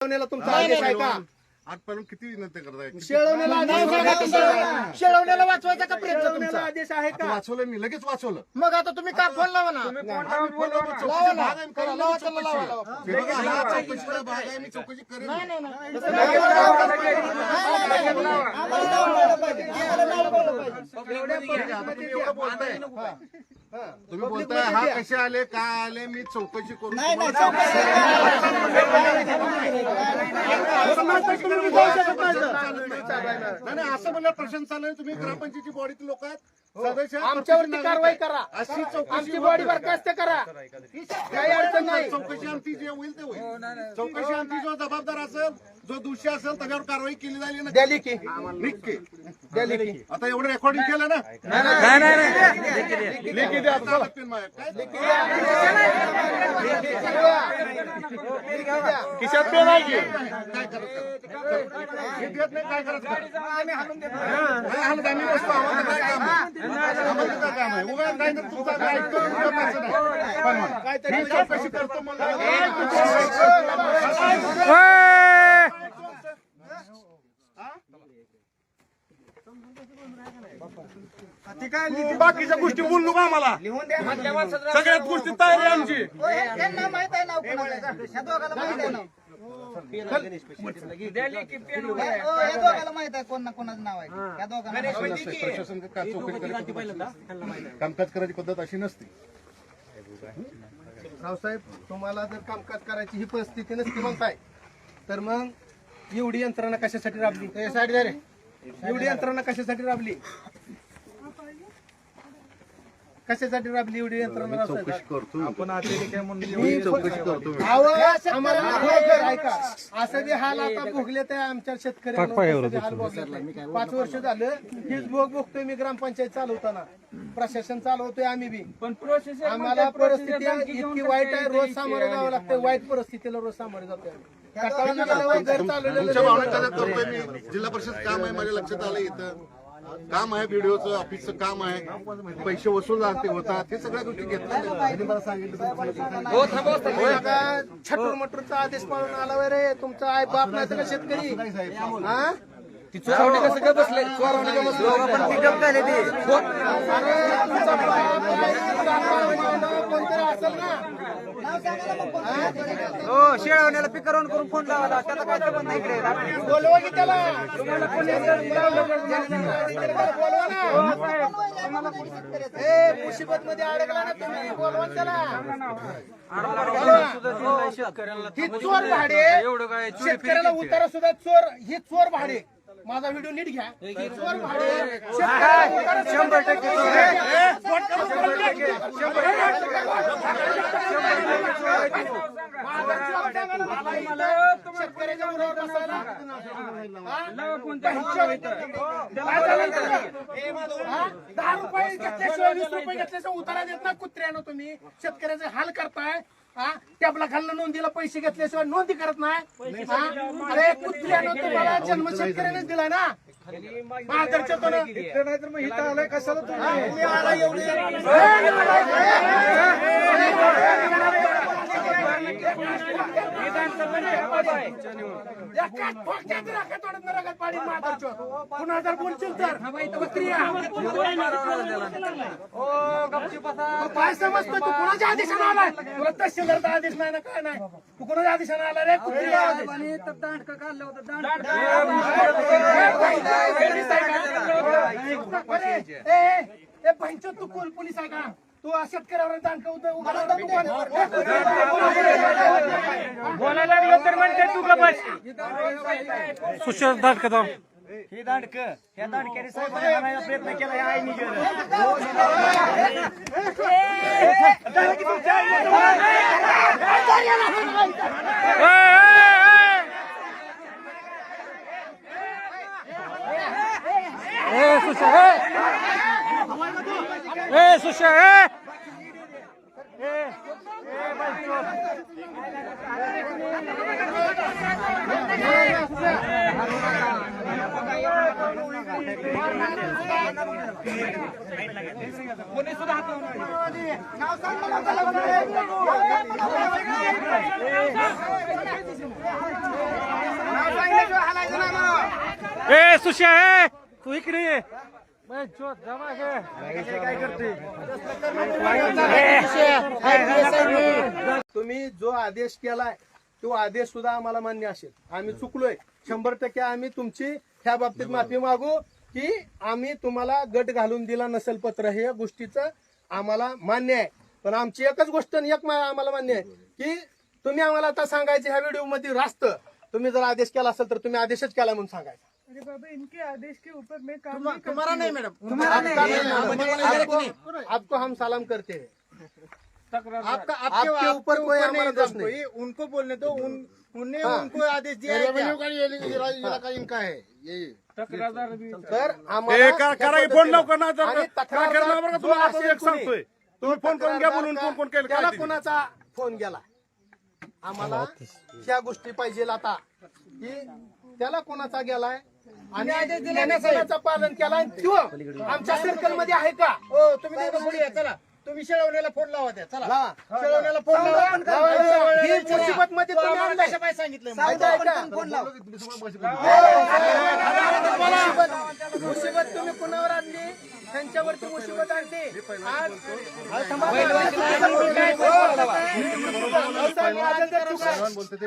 शेळवण्याला तुमचा आदेश आहे का? आजपर्यंत किती विनंती करताय? किती- शेळवण्याला आदेश आहे का तुमचा? शेळवण्याला वाचवायचा का प्रयत्न तुमचा? आदेश आहे आता का? वाचवलं मी लगेच वाचवलं. मग आता तुम्ही का फोन लावा ना? आम्ही फोन लावतो, लावा चौकशी ना. भाग आहे, चला, करेन लावा, मी चला, चौकशी. लावा, लावा. हे बघा, हा चौकशीचा भाग आहे मी चौकशी करेन. आता तुम्ही एवढं बोलताय. तुम्ही बोलताय हा कसे आले काय आले मी चौकशी करून नाही नाही. असं म्हणलं प्रश्न चालू तुम्ही ग्रामपंचायतीची बॉडीतील लोक आहेत. सदस्य आहेत, आमच्यावरती प्रत्येक कारवाई करा. अशी चौकशी आमची बॉडी नाही. बरखास्त करा. काही अडचण नाही. चौकशी आमची जे होईल ते होईल. चौकशी आमची जो जबाबदार असेल जो दोषी असेल त्याच्यावर कारवाई केली जाईल ना द्याली की निघके द्याली की आता एवढं रेकॉर्डिंग केलं ना नाही नाही नाही लेखी द्या आता चला. पेन माझ्या. काय? खिशात पेन आहे की काय हे नाही काय हलत आम्ही बसतो आम्हाला काय काम आहे? आम्हाला काय काम आहे उगाच काय तर तुमचं काय असं नाही. पण म्हणा. करतो म्हणलं बाकीच्या गोष्टी बोलू का आम्हाला? सगळ्यात गोष्टी तयारी आहे आमची. त्यांना माहीत आहे नाव कोणाचं. आहे. ह्या दोघाला माहीत आहे. नाव हो, ह्या दोघाला माहीत आहे कोण ना कोणाचं नाव आहे. ह्या दोघांना माहीत आहे. प्रशासन का चौकशी करायची कामकाज करायची पद्धत अशी नसते. रावसाहेब तुम्हाला जर कामकाज करायची ही परिस्थिती नसती म्हणताय तर मग एवढी यंत्रणा कशासाठी राबली. एवढी यंत्रणा कशासाठी राबली कशासाठी राबली एवढी यंत्रणा रावसाहेब करतो. आपण आलेली काय म्हणून मी चौकशी करतो. मी. आवाज आम्हाला खरोखर ऐका असं बी हाल आता भोगले ते आमच्या शेतकऱ्यांना पाच वर्ष झालं हीच भोग भोगतोय मी ग्रामपंचायत चालवताना. प्रशासन चालवतोय आम्ही बी. पण प्रोसेस आम्हाला परिस्थिती इतकी वाईट आहे रोज सामोरे जावं लागतं वाईट परिस्थितीला रोज सामोरे जातोय. कंटाळून गेल्यावर घर चालवलेलं तुमच्या भावना त्याच्यात करतोय मी जिल्हा परिषद काम आहे माझ्या लक्षात आलं इथं. काम आहे व्हिडिओचं ऑफिसचं काम आहे. पैसे वसूल जाते होतात. हे सगळ्या गोष्टी घेतल्या. होय आता छटूर मटूरचा आदेश पाळून आला रे. तुमचा आई बाप नाही का शेतकरी. हा? ती कसं बसले? हो शेळवण्याला पिकरवून करून फोन लावा त्याचा काय संबंध नाही इकडे? बोलवा की त्याला. बोलवा ना. ए मुसीबत मध्ये अडकला ना तुम्ही. बोलवा त्याला. ही चोर भाडे. शेतकऱ्याला उतारा सुद्धा चोर. ही चोर भाडे. माझा व्हिडिओ नीट घ्या. ही चोर भाडे. शंभर टक्के છે शेतकऱ्याच्या मुलावर बसायला हा? हा? दहा रुपये घेतल्याशिवाय वीस रुपये घेतल्याशिवाय उतारा देत ना कुत्र्यानं तुम्ही शेतकऱ्याचे हाल करताय हा टॅबला खाल्लं नोंदीला पैसे घेतल्याशिवाय नोंदी करत नाही हा? अरे कुत्र्यानं तुम्हाला जन्म शेतकऱ्यानेच दिलाय ना मार्गदर्शकानं. नाहीतर मग इथं आलाय कशाला हा, तुम्ही तुम्ही आला एवढी पुन्हा जर बोलशील तर कुत्र्या. तू काय समजतोय तू कोणाच्या आदेशाने आलाय? तुला तहसीलदारचा आदेश नाही ना काय नाही? तू कोणाच्या आदेशाने आला रे? कुत्र्या ए, पंचो तू कोण पोलीस आहे का? तू शेतकऱ्यावर दांडका? बोलायला लागलो तर म्हणते तू का बस. सुशांत दाटका हे दांडक ह्या दांडक्याने साहेबांना हाणायला प्रयत्न केला ह्या आईने ए सुशा ए. ए सुशा ए सुशा ए तू इकडे ये. तुम्ही जो आदेश केलाय तो आदेश सुद्धा आम्हाला मान्य असेल. आम्ही चुकलोय. शंभर टक्के आम्ही तुमची ह्या बाबतीत माफी मागू की आम्ही तुम्हाला गट घालून दिला नसेल पत्र. हे गोष्टीचं आम्हाला मान्य आहे. पण आमची एकच गोष्ट एक आम्हाला मान्य आहे की तुम्ही आम्हाला आता सांगायचे ह्या व्हिडिओमध्ये रास्त. तुम्ही जर आदेश केला असेल तर तुम्ही आदेशच केला म्हणून सांगायचा. अरे बाबा इनके आदेश के ऊपर मैं काम तुम्हाला नाही मॅडम। आपका नहीं, आपको- आपको हम सलाम करते हैं। आपका आपके आपके ऊपर कोई हमारा दोष नहीं नहीं। उनको बोलने दो उन उनने हाँ। उनको आदेश दिया है रेवेन्यू क्या? इलाका इनका है। यही तर आम्हाला की फोन लवकर ना करणार का तुम्हाला एक कोणी, सांगतोय तुम्ही फोन करून घ्या बोलून कोण कोण केलं. कोणाचा फोन गेला? आम्हाला त्या गोष्टी पाहिजे आता? की त्याला कोणाचा गेलाय? आणि त्याने कोणाचं पालन केलाय आणि तो आमच्या सर्कलमध्ये आहे का? हो तुम्ही तिथं पुढे या, चला. तुम्ही शेळवण्याला फोन लावा त्या चला. लावा. शेळवण्याला फोन लावा. ही मध्ये तुम्ही आम्हाला. कशा काय? सांगितलं? फोन लाव. मुसीबत तुम्ही कुणावर आणली? त्यांच्यावरती मुसीबत आणली आज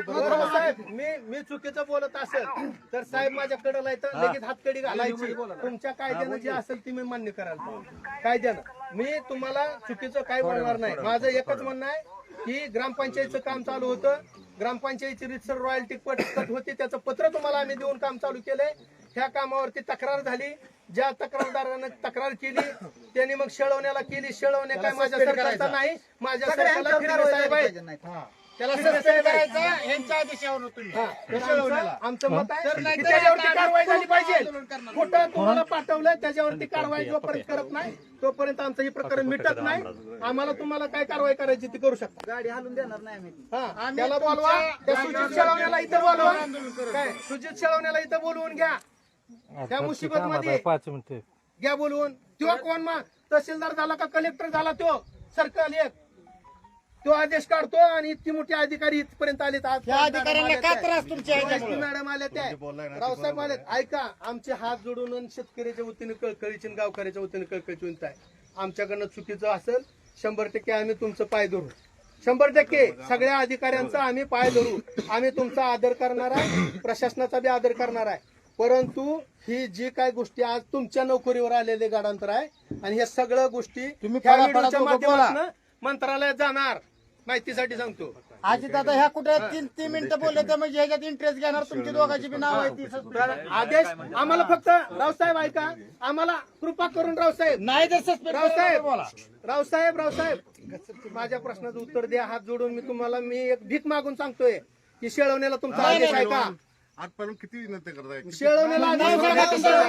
बरोबर साहेब मी मी चुकीचं बोलत असेल तर साहेब माझ्या कडला येतं लगेच हातकडी घालायची. तुमच्या कायद्यानं जे असेल ते मी मान्य करायला पाहिजे. कायद्यानं. मी तुम्हाला चुकीचं काय बोलणार नाही. माझं एकच म्हणणं आहे की ग्रामपंचायतचं काम चालू होतं. ग्रामपंचायतची रितसर रॉयल्टी पट कट होती. त्याचं पत्र तुम्हाला आम्ही देऊन काम चालू केलंय. ह्या कामावरती तक्रार झाली. ज्या तक्रारदारानं तक्रार केली त्यांनी मग शेळवण्याला केली. शेळवण्या काय माझ्या सरकारचा नाही. माझ्या सरकारला साहेब त्याला सस्पेंड करायचा यांच्या आदेशावर तुम्ही. हा, तर आमचं- आमचं मत आहे की त्याच्यावरती कारवाई झाली पाहिजे. खोटं तुम्हाला पाठवलंय त्याच्यावरती कारवाई जोपर्यंत करत नाही तोपर्यंत आमचं हे प्रकरण मिटत नाही. आम्हाला तुम्हाला काय कारवाई करायची ती करू शकता. गाडी हालून देणार नाही आम्ही. हा त्याला बोलवा त्या सुजित शेळवण्याला इथं बोलवा. काय सुजित शेळवण्याला इथं बोलवून घ्या. त्या मुसीबत मध्ये पाच मिनिटं. घ्या बोलवून. तो कोण मा तहसीलदार झाला का कलेक्टर झाला तो सर्कल एक. तो आदेश काढतो आणि इतकी मोठी अधिकारी इथपर्यंत आले त्या अधिकाऱ्यांना काय त्रास तुमच्या ह्याच्यामुळे मॅडम आल्या त्या रावसाहेब आले ऐका आमचे हात जोडून आणि शेतकऱ्याच्या वतीने कळकळीची आणि गावकऱ्याच्या वतीने कळकळीची विनंती आहे. आमच्याकडनं चुकीचं असेल शंभर टक्के आम्ही तुमचं पाय धरू. शंभर टक्के सगळ्या अधिकाऱ्यांचा आम्ही पाय धरू. आम्ही तुमचा आदर करणार आहे प्रशासनाचा बी आदर करणार आहे. परंतु ही जी काय गोष्टी आज तुमच्या नोकरीवर आलेले गाडांतर आहे आणि ह्या सगळ्या गोष्टी तुम्ही ह्या व्हिडिओच्या. माध्यमातून मंत्रालयात जाणार. माहितीसाठी सांगतो. आजी दादा ह्या कुठे तीन तीन मिनिटं बोलले तर म्हणजे ह्याच्यात इंटरेस्ट घेणार. तुमची दोघांची बी नाव आहे ती तर आदेश आम्हाला फक्त रावसाहेब ऐका. आम्हाला कृपा करून रावसाहेब नाही जर सस्पेंड रावसाहेब बोला रावसाहेब रावसाहेब माझ्या प्रश्नाचं उत्तर द्या हात जोडून मी तुम्हाला मी एक भीक मागून सांगतोय की शेळवण्याला तुमचा आदेश आहे का आजपर्यंत किती विनंती करताय? शेळवण्याला आदेश?